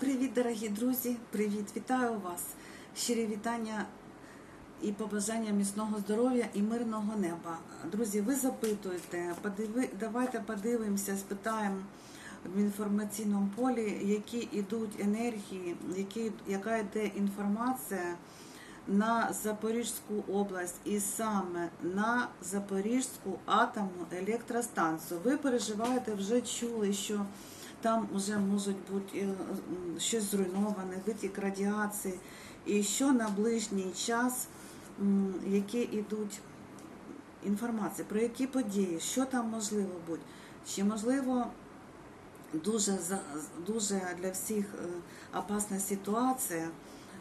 Привіт, дорогі друзі! Привіт! Вітаю вас! Щирі вітання і побажання міцного здоров'я і мирного неба. Друзі, ви запитуєте, подиви, давайте подивимося, спитаємо в інформаційному полі, які йдуть енергії, які, яка йде інформація на Запорізьку область і саме на Запорізьку атомну електростанцію. Ви переживаєте, вже чули, що там вже можуть бути е, щось зруйноване, витік радіації, і що на ближній час, які йдуть інформації, про які події, що там можливо бути, чи можливо дуже дуже для всіх е, опасна ситуація.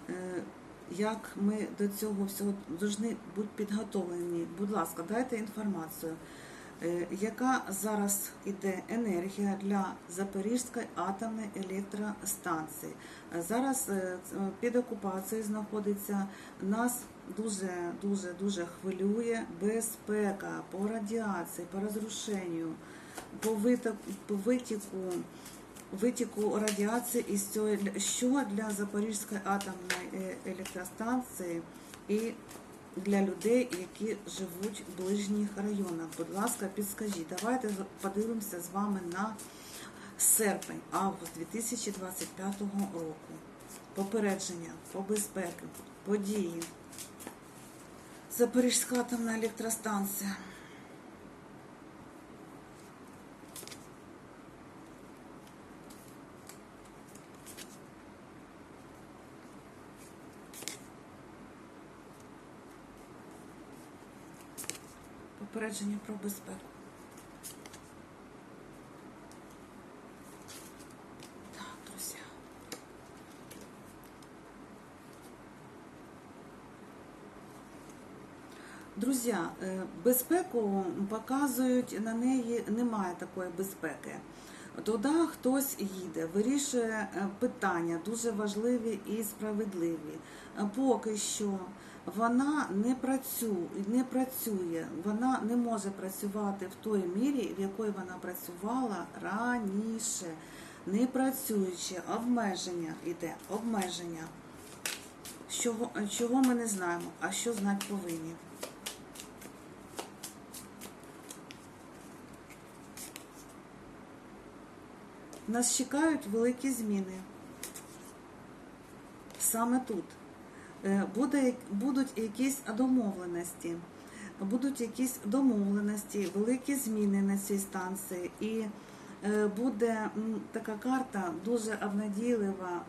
е, Як ми до цього всього повинні бути підготовлені? Будь ласка, дайте інформацію. Е, Яка зараз іде енергія для Запорізької атомної електростанції? Е, Зараз е, під окупацією знаходиться нас дуже дуже дуже хвилює безпека по радіації, по розрушенню, по витоку, по витіку. Витіку радіації цього що для Запорізької атомної електростанції і для людей, які живуть в ближніх районах. Будь ласка, підскажіть. Давайте подивимося з вами на серпень, август 2025 року. Попередження по безпеки, події. Запорізька атомна електростанція. Попередження про безпеку. Друзі, е, безпеку показують на неї немає такої безпеки. Туди хтось їде, вирішує е, питання дуже важливі і справедливі. Е, Поки що вона не працює, не працює, вона не може працювати в той мірі, в якої вона працювала раніше. Не працюючи, обмеження йде, обмеження. Чого, чого ми не знаємо, а що знати повинні. Нас чекають великі зміни. Саме тут. Е, Буде, будуть якісь домовленості, будуть якісь домовленості, великі зміни на цій станції. І е, буде така карта дуже обнадійлива,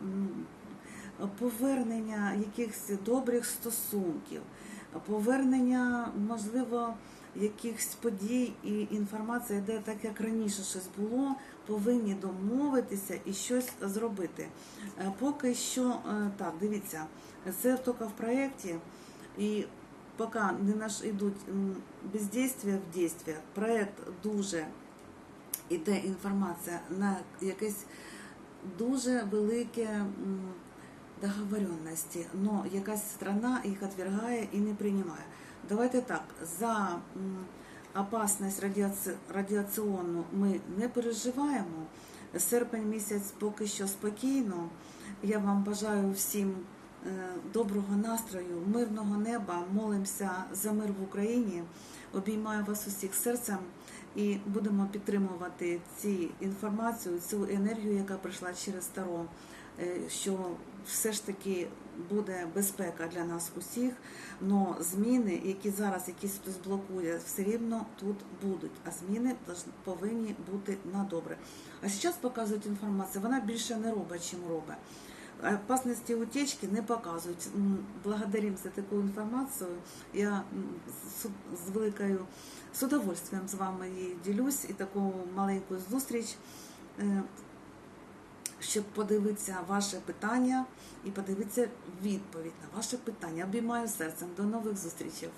повернення якихось добрих стосунків, повернення, можливо, якихось подій і інформація, де так як раніше щось було, повинні домовитися і щось зробити. Е, Поки що е, так, дивіться, це тільки в проєкті, і поки не наш ідуть м, бездействия в дійстві, проєкт дуже іде інформація на якесь дуже велике договоренності, але якась страна їх відвергає і не приймає. Давайте так, за опасність радіаці... радіаційну ми не переживаємо. Серпень місяць поки що спокійно. Я вам бажаю всім е, доброго настрою, мирного неба. Молимося за мир в Україні. Обіймаю вас усіх серцем і будемо підтримувати ці інформацію, цю енергію, яка прийшла через Таро, що все ж таки буде безпека для нас усіх. Но зміни, які зараз якісь хтось блокує, все рівно тут будуть. А зміни повинні бути на добре. А зараз показують інформацію, вона більше не робить, чим робить. Опасності утечки не показують. Благодарим за таку інформацію. Я з, з великою з удовольствием з вами її ділюсь і таку маленьку зустріч, е, щоб подивитися ваше питання і подивитися відповідь на ваше питання. Обіймаю серцем. До нових зустрічей.